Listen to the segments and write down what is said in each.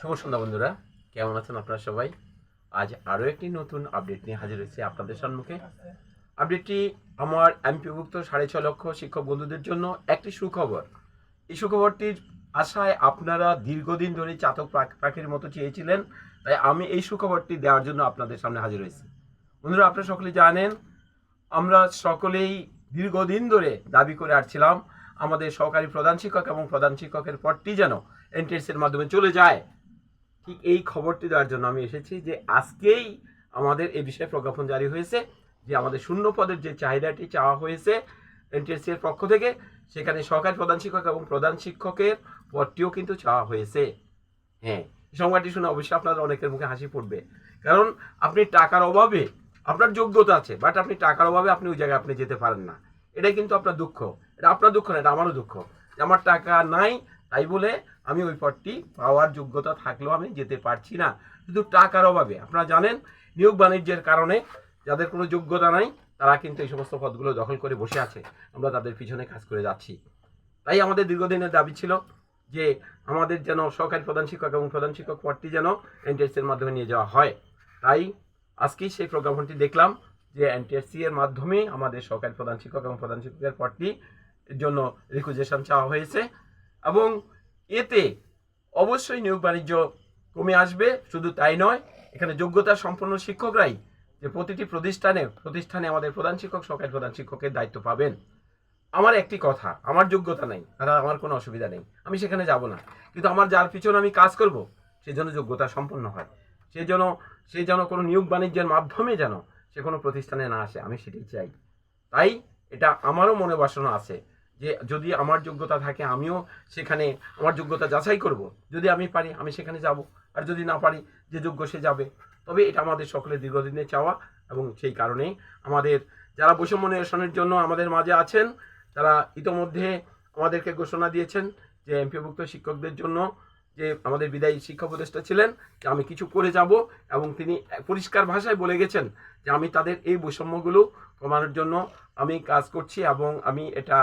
শুভ সন্ধ্যা বন্ধুরা। কেমন আছেন আপনারা সবাই? আজ আরও একটি নতুন আপডেট নিয়ে হাজির হয়েছি আপনাদের সম্মুখে। আপডেটটি আমার এমপিভুক্ত সাড়ে ছ লক্ষ শিক্ষক বন্ধুদের জন্য একটি সুখবর। এই সুখবরটির আশায় আপনারা দীর্ঘদিন ধরে চাতক পাখির মতো চেয়েছিলেন, তাই আমি এই সুখবরটি দেওয়ার জন্য আপনাদের সামনে হাজির হয়েছি। বন্ধুরা, আপনারা সকলে জানেন, আমরা সকলেই দীর্ঘদিন ধরে দাবি করে আসছিলাম, আমাদের সহকারী প্রধান শিক্ষক এবং প্রধান শিক্ষকের পদটি যেন এনটিএস এর মাধ্যমে চলে যায়। ঠিক এই খবরটি দেওয়ার জন্য আমি এসেছি যে আজকেই আমাদের এই বিষয়ে প্রজ্ঞাপন জারি হয়েছে, যে আমাদের শূন্য পদের যে চাহিদাটি চাওয়া হয়েছে এনটিএসসি এর পক্ষ থেকে, সেখানে সহকারী প্রধান শিক্ষক এবং প্রধান শিক্ষকের পদটিও কিন্তু চাওয়া হয়েছে। হ্যাঁ সংবাদটি শুনে অবশ্যই আপনাদের অনেকের মুখে হাসি পড়বে। কারণ আপনি টাকার অভাবে আপনার যোগ্যতা আছে বাট আপনি টাকার অভাবে আপনি ওই জায়গায় আপনি যেতে পারেন না। এটাই কিন্তু আপনার দুঃখ। এটা আপনার দুঃখ না, এটা আমারও দুঃখ। আমার টাকা নাই, তাই বলে আমি ওই পদটি পাওয়ার যোগ্যতা থাকলেও আমি যেতে পারছি না। শুধু টাকার অভাবে। আপনারা জানেন, নিয়োগ বাণিজ্যের কারণে যাদের কোনো যোগ্যতা নাই, তারা কিন্তু এই সমস্ত পদগুলো দখল করে বসে আছে। আমরা তাদের পিছনে কাজ করে যাচ্ছি। তাই আমাদের দীর্ঘদিনের দাবি ছিল যে আমাদের যেন সহকারী প্রধান শিক্ষক এবং প্রধান শিক্ষক পদটি যেন এনটিএসসি এর মাধ্যমে নিয়ে যাওয়া হয়। তাই আজকেই সেই প্রজ্ঞাপনটি দেখলাম যে এনটিএসসি এর মাধ্যমে আমাদের সহকারী প্রধান শিক্ষক এবং প্রধান শিক্ষকের পদটি জন্য রিকুইজেশন চাওয়া হয়েছে এবং এতে অবশ্যই নিয়োগ বাণিজ্য কমে আসবে, শুধু তাই নয়, এখানে যোগ্যতা সম্পন্ন শিক্ষকরাই যে প্রতিটি প্রতিষ্ঠানে প্রতিষ্ঠানে আমাদের প্রধান শিক্ষক সহকারী প্রধান শিক্ষকের দায়িত্ব পাবেন। আমার একটি কথা, আমার যোগ্যতা নেই, আর আমার কোনো অসুবিধা নেই, আমি সেখানে যাব না। কিন্তু আমার যার পিছনে আমি কাজ করব, সে যেন যোগ্যতা সম্পন্ন হয়। সে যেন সে যেন কোনো নিয়োগ বাণিজ্যের মাধ্যমে যেন সে কোনো প্রতিষ্ঠানে না আসে, আমি সেটাই চাই। তাই এটা আমারও মনে বাসনা আছে যে যদি আমার যোগ্যতা থাকে, আমিও সেখানে আমার যোগ্যতা যাচাই করব। যদি আমি পারি, আমি সেখানে যাব। আর যদি না পারি, যে যোগ্য সে যাবে। তবে এটা আমাদের সকলের দীর্ঘদিনের চাওয়া এবং সেই কারণেই আমাদের যারা বৈষম্য নিরসনের জন্য আমাদের মাঝে আছেন, তারা ইতোমধ্যে আমাদেরকে ঘোষণা দিয়েছেন যে এমপিভুক্ত শিক্ষকদের জন্য যে আমাদের বিদায়ী শিক্ষা উপদেষ্টা ছিলেন, যে আমি কিছু করে যাব এবং তিনি পরিষ্কার ভাষায় বলে গেছেন যে আমি তাদের এই বৈষম্যগুলো কমানোর জন্য আমি কাজ করছি এবং আমি এটা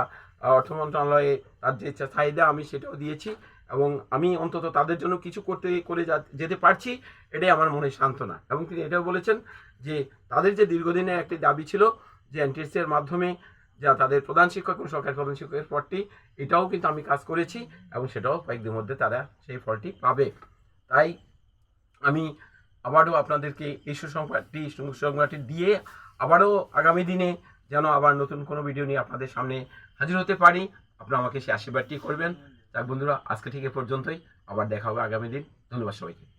অর্থ মন্ত্রণালয়ে তার যে চাহিদা আমি সেটাও দিয়েছি এবং আমি অন্তত তাদের জন্য কিছু করতে, করে যেতে পারছি, এটাই আমার মনে সান্ত্বনা। এবং তিনি এটাও বলেছেন যে তাদের যে দীর্ঘদিনের একটি দাবি ছিল যে এনটিএসসি এর মাধ্যমে যা তাদের প্রধান শিক্ষক এবং সরকারি প্রধান শিক্ষকের পদটি এটাও কিন্তু আমি কাজ করেছি এবং সেটাও কয়েকদিনের মধ্যে তারা সেই ফলটি পাবে। তাই আমি আবারও আপনাদেরকে এই সুসংবাদটি সুসংবাদটি দিয়ে আবারও আগামী দিনে যেন আবার নতুন কোনো ভিডিও নিয়ে আপনাদের সামনে হাজির হতে পারি। আপনারা আমাকে সেই আশীর্বাদটি করবেন। যাক বন্ধুরা, আজকে থেকে পর্যন্তই। আবার দেখা হবে আগামী দিন। ধন্যবাদ সবাইকে।